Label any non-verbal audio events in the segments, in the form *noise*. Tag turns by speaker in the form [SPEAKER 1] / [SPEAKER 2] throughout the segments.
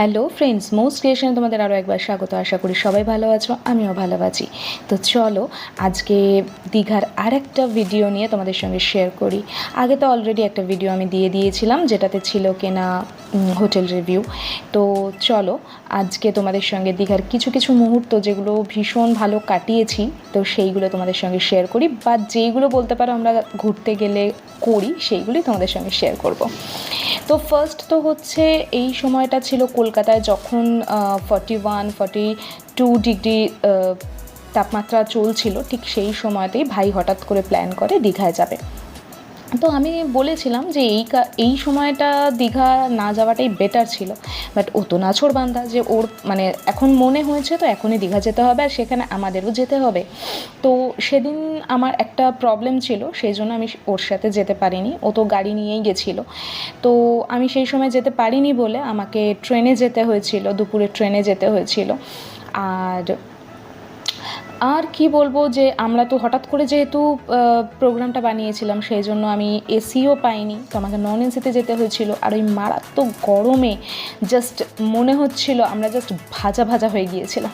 [SPEAKER 1] Hello friends most ক্রিয়েশনে তোমাদের আরও একবার স্বাগত। আশা করি সবাই ভালো আছো, আমিও ভালো আছি। তো চলো, আজকে দীঘার আর একটা ভিডিও নিয়ে তোমাদের সঙ্গে শেয়ার করি। আগে তো অলরেডি একটা ভিডিও আমি দিয়ে দিয়েছিলাম, যেটাতে ছিল কেনা হোটেল রিভিউ তো চলো, আজকে তোমাদের সঙ্গে দীঘার কিছু কিছু মুহূর্ত যেগুলো ভীষণ ভালো কাটিয়েছি, তো সেইগুলো তোমাদের সঙ্গে শেয়ার করি বা যেইগুলো বলতে পারো আমরা ঘুরতে গেলে করি, সেইগুলোই তোমাদের সঙ্গে শেয়ার করব। তো ফার্স্ট তো হচ্ছে এই সময়টা ছিল কলকাতায় যখন forty one forty two degree তাপমাত্রা চলছিল, ঠিক সেই সময়তেই ভাই হঠাৎ করে প্ল্যান করে দীঘায় যাবে। তো আমি বলেছিলাম যে এই এই সময়টা দীঘা না যাওয়াটাই বেটার ছিল। বাট ও তো নাছোড় বান্দা যে ওর মানে এখন মনে হয়েছে তো এখনই দীঘা যেতে হবে আর সেখানে আমাদেরও যেতে হবে। তো সেদিন আমার একটা প্রবলেম ছিল, সেই জন্য আমি ওর সাথে যেতে পারিনি। ও তো গাড়ি নিয়েই গেছিল। তো আমি সেই সময় যেতে পারিনি বলে আমাকে ট্রেনে যেতে হয়েছিল, দুপুরে ট্রেনে যেতে হয়েছিল। আর আর কি বলব যে আমরা তো হঠাৎ করে যেহেতু প্রোগ্রামটা বানিয়েছিলাম, সেই জন্য আমি এসিও পাইনি। তো আমাকে নন এসিতে যেতে হয়েছিল। আর ওই মারাত্মক গরমে জাস্ট মনে হচ্ছিল আমরা জাস্ট ভাজা ভাজা হয়ে গিয়েছিলাম।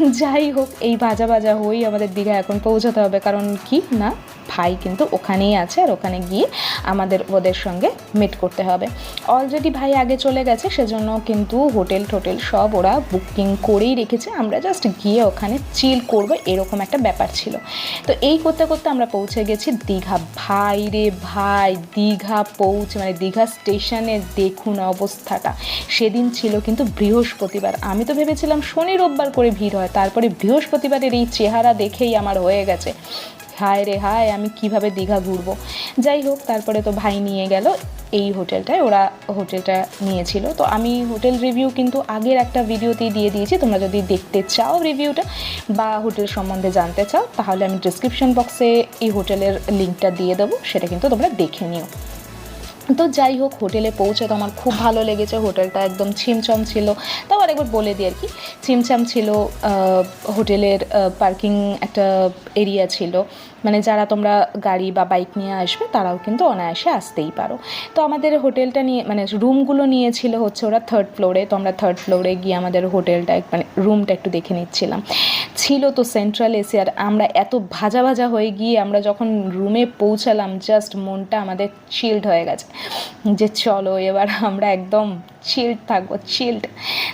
[SPEAKER 1] *laughs* যাই হোক, এই ভাজা ভাজা হয়েই আমাদের দীঘা এখন পৌঁছাতে হবে। কারণ কি না, ভাই কিন্তু ওখানেই আছে আর ওখানে গিয়ে আমাদের, ওদের সঙ্গে মিট করতে হবে। অলরেডি ভাই আগে চলে গেছে, সেজন্য কিন্তু হোটেল টোটেল সব ওরা বুকিং করেই রেখেছে। আমরা জাস্ট গিয়ে ওখানে চিল করব। এরকম একটা ব্যাপার ছিল। তো এই করতে করতে আমরা পৌঁছে গেছি দীঘা। ভাই রে ভাই, দীঘা পৌঁছে মানে দীঘা স্টেশনে দেখুন অবস্থাটা। সেদিন ছিল কিন্তু বৃহস্পতিবার। আমি তো ভেবেছিলাম শনি রোববার করে ভিড় হয়, তারপরে বৃহস্পতিবারের এই চেহারা দেখেই আমার হয়ে গেছে। হায় রে হায়, আমি কীভাবে দীঘা ঘুরবো? যাই হোক, তারপরে তো ভাই নিয়ে গেল। এই হোটেলটায় ওরা হোটেলটা নিয়েছিল। তো আমি হোটেল রিভিউ কিন্তু আগের একটা ভিডিওতেই দিয়ে দিয়েছি। তোমরা যদি দেখতে চাও রিভিউটা বা হোটেল সম্বন্ধে জানতে চাও, তাহলে আমি ডিসক্রিপশন বক্সে এই হোটেলের লিঙ্কটা দিয়ে দেবো। সেটা কিন্তু তোমরা দেখে নিও। তো যাই হোক, হোটেলে পৌঁছে তো আমার খুব ভালো লেগেছে। হোটেলটা একদম ছিমছম ছিল। তাও আরেকবার বলে দিই আর কি। ছিমছাম ছিল হোটেলের পার্কিং একটা এরিয়া ছিল। মানে যারা তোমরা গাড়ি বা বাইক নিয়ে আসবে, তারাও কিন্তু অনায়াসে আসতেই পারো। তো আমাদের হোটেলটা নিয়ে মানে রুমগুলো নিয়েছিল হচ্ছে ওরা থার্ড ফ্লোরে তো আমরা থার্ড ফ্লোরে গিয়ে আমাদের হোটেলটা মানে রুমটা একটু দেখে নিচ্ছিলাম। ছিল তো সেন্ট্রাল এসি আর আমরা এত ভাজা ভাজা হয়ে গিয়ে আমরা যখন রুমে পৌঁছালাম জাস্ট মনটা আমাদের চিল্ড হয়ে গেছে। যে চলো এবার আমরা একদম চিল্ড থাকব চিল্ড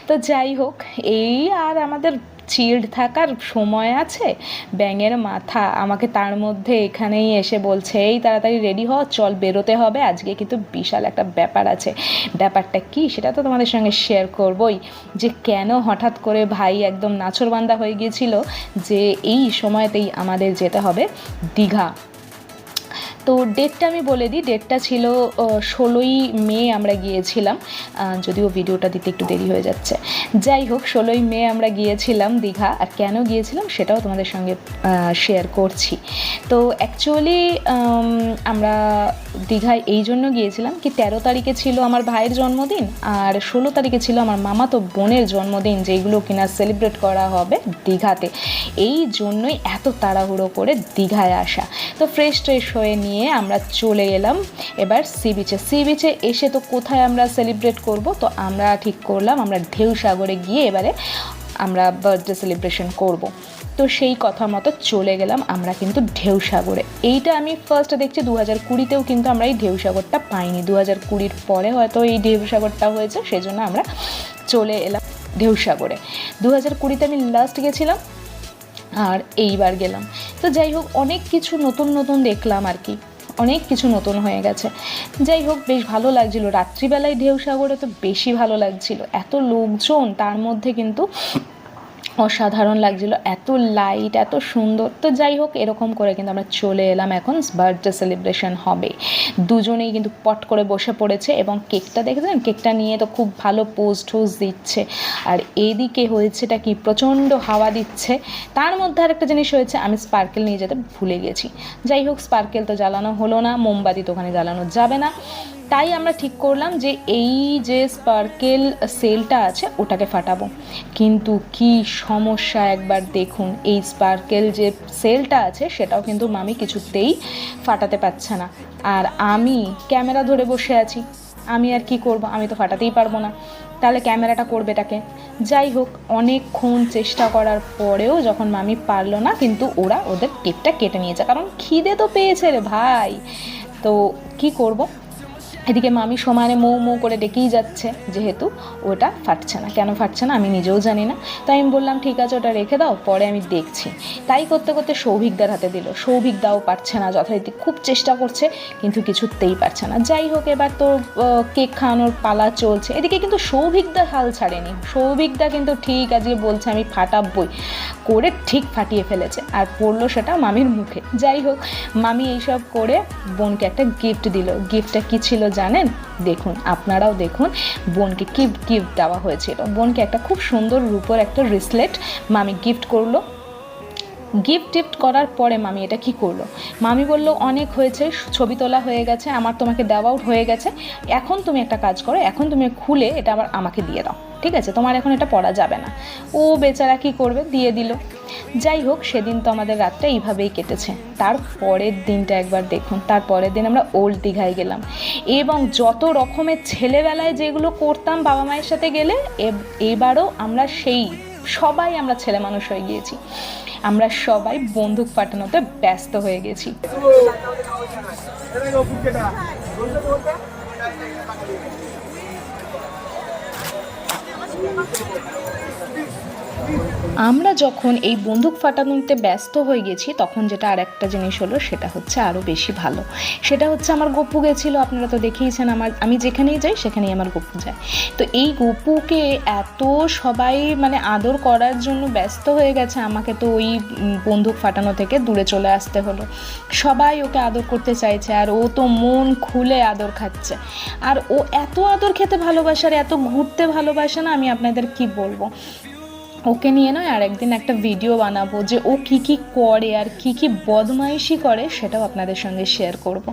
[SPEAKER 1] তো যাই হোক, এই আর আমাদের চিল্ড থাকার সময় আছে? ব্যাঙের মাথা। আমাকে তার মধ্যে এখানেই এসে বলছে, এই তাড়াতাড়ি রেডি হ, চল বেরোতে হবে। আজকে কিন্তু বিশাল একটা ব্যাপার আছে। ব্যাপারটা কি সেটা তো তোমাদের সঙ্গে শেয়ার করবই। যে কেন হঠাৎ করে ভাই একদম নাচরবান্দা হয়ে গিয়েছিল যে এই সময়তেই আমাদের যেতে হবে দীঘা। তো ডেটটা আমি বলে দিই ডেটটা ছিল ষোলোই মে আমরা গিয়েছিলাম যদিও ভিডিওটা দিতে একটু দেরি হয়ে যাচ্ছে। যাই হোক, ষোলোই মে আমরা গিয়েছিলাম দীঘা, আর কেন গিয়েছিলাম সেটাও তোমাদের সঙ্গে শেয়ার করছি। তো অ্যাকচুয়ালি আমরা দীঘায় এই জন্য গিয়েছিলাম কি, তেরো তারিখে ছিল আমার ভাইয়ের জন্মদিন, আর ষোলো তারিখে ছিল আমার মামাতো বোনের জন্মদিন, যেগুলো কিনা সেলিব্রেট করা হবে দীঘাতে। এই জন্যই এত তাড়াহুড়ো করে দীঘায় আসা। তো ফ্রেশ ট্রেশ হয়ে নিয়ে আমরা চলে এলাম। এবার সি বিচে সি বিচে এসে তো কোথায় আমরা সেলিব্রেট করব? তো আমরা ঠিক করলাম, আমরা ঢেউ সাগরে গিয়ে এবারে আমরা বার্থডে সেলিব্রেশন করব। তো সেই কথা মতো চলে গেলাম আমরা কিন্তু ঢেউ সাগরে। এইটা আমি ফার্স্ট দেখছি দু হাজার কুড়িতেও কিন্তু আমরা এই ঢেউ সাগরটা পাইনি। দু হাজার কুড়ির পরে হয়তো এই ঢেউ সাগরটা হয়েছে, সেজন্য আমরা চলে এলাম ঢেউ সাগরে। দু হাজার কুড়িতে আমি লাস্ট গেছিলাম আর এইবার গেলাম। তো যাই হোক, অনেক কিছু নতুন নতুন দেখলাম আর কি। অনেক কিছু নতুন হয়ে গেছে। যাই হোক, বেশ ভালো লাগছিল। রাত্রিবেলায় ঢেউ সাগরে তো বেশি ভালো লাগছিল। এত লোকজন, তার মধ্যে কিন্তু অসাধারণ লাগছিল, এত লাইট এত সুন্দর। তো যাই হোক, এরকম করে কিন্তু আমরা চলে এলাম এখন বার্থডে সেলিব্রেশন হবে। দুজনেই কিন্তু পট করে বসে পড়েছে এবং কেকটা দেখেছেন? কেকটা নিয়ে তো খুব ভালো পোজ টোজ দিচ্ছে। আর এদিকে হয়েছেটা কি? প্রচণ্ড হাওয়া দিচ্ছে। তার মধ্যে আর একটা জিনিস হয়েছে, আমি স্পার্কেল নিয়ে যেতে ভুলে গেছি। যাই হোক স্পার্কেল তো জ্বালানো হলো না, মোমবাতি তো ওখানে জ্বালানো যাবে না। তাই আমরা ঠিক করলাম যে এই যে স্পার্কেল সেলটা আছে, ওটাকে ফাটাবো। কিন্তু কি সমস্যা একবার দেখুন, এই স্পার্কেল যে সেলটা আছে, সেটাও কিন্তু মামি কিছুতেই ফাটাতে পারছে না। আর আমি ক্যামেরা ধরে বসে আছি, আমি আর কি করব? আমি তো ফাটাতেই পারব না। তাহলে ক্যামেরাটা করবে এটাকে যাই হোক, অনেকক্ষণ চেষ্টা করার পরেও যখন মামি পারল না, কিন্তু ওরা ওদের কেকটা কেটে নিয়েছে। কারণ খিদে তো পেয়েছে রে ভাই। তো কি করব? এদিকে মামি সমানে মৌ মৌ করে ডেকেই যাচ্ছে, যেহেতু ওটা ফাটছে না। কেন ফাটছে না? আমি নিজেও জানি না। তাই আমি বললাম, ঠিক আছে, ওটা রেখে দাও, পরে আমি দেখছি। তাই করতে করতে সৌভিকদার হাতে দিল। সৌভিকদাও পারছে না, যথারীতি খুব চেষ্টা করছে, কিন্তু কিছুতেই পারছে না। যাই হোক, এবার তো কেক খাওয়ানোর পালা চলছে। এদিকে কিন্তু সৌভিকদা হাল ছাড়েনি। সৌভিকদা কিন্তু ঠিক আজকে বলছে, আমি ফাটাবই। করে ঠিক ফাটিয়ে ফেলেছে, আর পড়ল সেটা মামির মুখে। যাই হোক, মামি এইসব করে বোনকে একটা গিফট দিল। গিফটটা কি ছিল জানেন? দেখুন, আপনারাও দেখুন বোনকে গিফট গিফট দেওয়া হয়েছিল। বোনকে একটা খুব সুন্দর রূপর একটা রিসলেট মামি গিফট করল। গিফট টিফট করার পরে মামি এটা কি করল? মামি বলল, অনেক হয়েছে, ছবি তোলা হয়ে গেছে, আমার তোমাকে দেওয়া আউট হয়ে গেছে। এখন তুমি একটা কাজ করো, এখন তুমি খুলে এটা আবার আমাকে দিয়ে দাও। ঠিক আছে? তোমার এখন এটা পড়া যাবে না। ও বেচারা কি করবে? দিয়ে দিল। যাই হোক, সেদিন তো আমাদের রাতটা এইভাবেই কেটেছে। তার পরের দিনটা একবার দেখুন। তার পরের দিন আমরা ওল্ড দীঘায় গেলাম। এবং যত রকমের ছেলেবেলায় যেগুলো করতাম বাবা মায়ের সাথে গেলে, এব- এবারও আমরা সেই, সবাই আমরা ছেলে মানুষ হয়ে গিয়েছি। আমরা সবাই বন্দুক পাঠানোতে ব্যস্ত হয়ে গেছি। করবো আমরা যখন এই বন্দুক ফাটানোতে ব্যস্ত হয়ে গেছি, তখন যেটা আর একটা জিনিস হলো, সেটা হচ্ছে আরও বেশি ভালো। সেটা হচ্ছে আমার গপু গেছিল, আপনারা তো দেখেইছেন আমার, আমি যেখানেই যাই, সেখানেই আমার গপু যায়। তো এই গপুকে এত সবাই মানে আদর করার জন্য ব্যস্ত হয়ে গেছে, আমাকে তো ওই বন্দুক ফাটানো থেকে দূরে চলে আসতে হলো। সবাই ওকে আদর করতে চাইছে, আর ও তো মন খুলে আদর খাচ্ছে। আর ও এত আদর খেতে ভালোবাসে, আর এত ঘুরতে ভালোবাসে না, আমি আপনাদের কি বলব? ওকে নিয়ে নয় আর একদিন একটা ভিডিও বানাবো যে ও কি কি করে আর কি কি বদমাইশি করে, সেটাও আপনাদের সঙ্গে শেয়ার করব।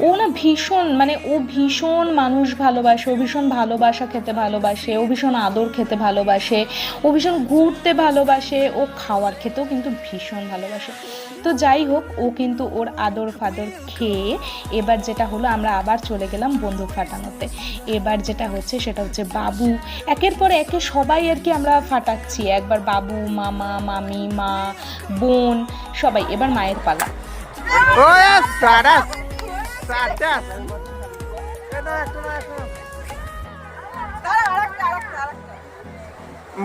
[SPEAKER 1] ও না ভীষণ মানে ও ভীষণ মানুষ ভালোবাসে, ও ভীষণ ভালোবাসা খেতে ভালোবাসে, ও ভীষণ আদর খেতে ভালোবাসে, ও ভীষণ ঘুরতে ভালোবাসে, ও খাওয়ার খেতেও কিন্তু ভীষণ ভালোবাসে তো যাই হোক, ও কিন্তু ওর আদর ফাদর খেয়ে এবার যেটা হলো আমরা আবার চলে গেলাম বন্দুক ফাটানোতে। এবার যেটা হচ্ছে সেটা হচ্ছে বাবু। একের পর একে সবাই আর কি আমরা ফাটাচ্ছি। একবার বাবু, মামা, মামি, মা, বোন, সবাই। এবার মায়ের পালা।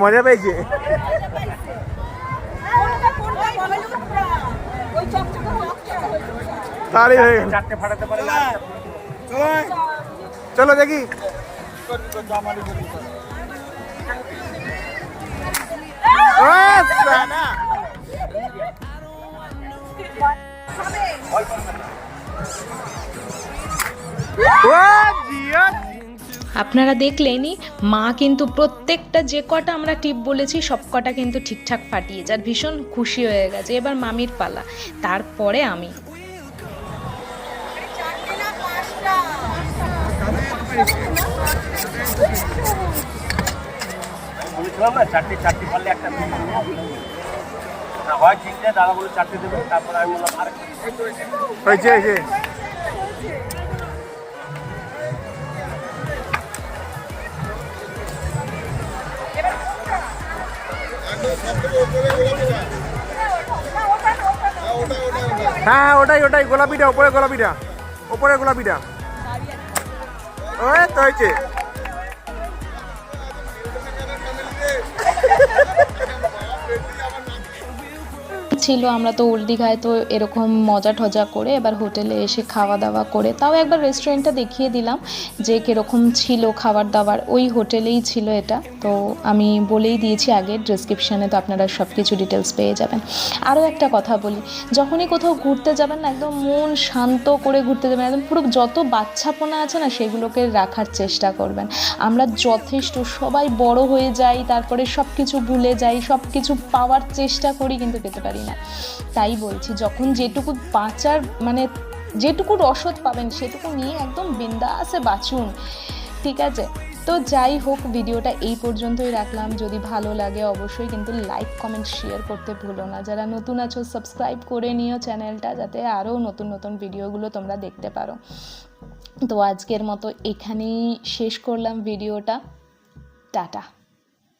[SPEAKER 2] মজা পেয়েছে তাড়ি হয়ে গেল।
[SPEAKER 3] চারটে ফাটাতে পারে
[SPEAKER 2] চলো দেখি।
[SPEAKER 1] আপনারা দেখলেনই, মা কিন্তু প্রত্যেকটা যে কটা আমরা টিপ বলেছি, সব কটা কিন্তু ঠিকঠাক ফাটিয়েছে আর ভীষণ খুশি হয়ে গেছে। এবার মামির পালা। তারপরে আমি।
[SPEAKER 3] হয় ঠিক নেই দাদা বলে চারটে দেবে তারপরে আমি বললাম আর
[SPEAKER 2] হ্যাঁ ওটাই ওটাই গোলাপিটা ওপরে গোলাপিটা ওপরে গোলাপিটা। ওই তো হয়েছে
[SPEAKER 1] ছিল, আমরা তো ওল্ড দীঘায় তো এরকম মজা ঠজা করে এবার হোটেলে এসে খাওয়া দাওয়া করে, তাও একবার রেস্টুরেন্টটা দেখিয়ে দিলাম যে কীরকম ছিল খাবার দাবার, ওই হোটেলেই ছিল এটা। তো আমি বলেই দিয়েছি আগে ডিসক্রিপশানে তো আপনারা সব কিছু ডিটেলস পেয়ে যাবেন। আরও একটা কথা বলি, যখনই কোথাও ঘুরতে যাবেন না, একদম মন শান্ত করে ঘুরতে যাবেন, একদম পুরো যত বাচ্চাপনা আছে না, সেগুলোকে রাখার চেষ্টা করবেন। আমরা যথেষ্ট, সবাই বড় হয়ে যাই, তারপরে সব কিছু ভুলে যাই সব কিছু পাওয়ার চেষ্টা করি, কিন্তু পেতে পারি না তাই বলছি, যখন যেটুকু বাঁচার মানে যেটুকু রসদ পাবেন, সেটুকু নিয়ে একদম বিন্দাসে বাঁচুন, ঠিক আছে? তো যাই হোক, ভিডিওটা এই পর্যন্তই রাখলাম। যদি ভালো লাগে, অবশ্যই কিন্তু লাইক, কমেন্ট, শেয়ার করতে ভুলো না। যারা নতুন আছো, সাবস্ক্রাইব করে নিও চ্যানেলটা, যাতে আরও নতুন নতুন ভিডিওগুলো তোমরা দেখতে পারো। তো আজকের মতো এখানেই শেষ করলাম ভিডিওটা। টাটা।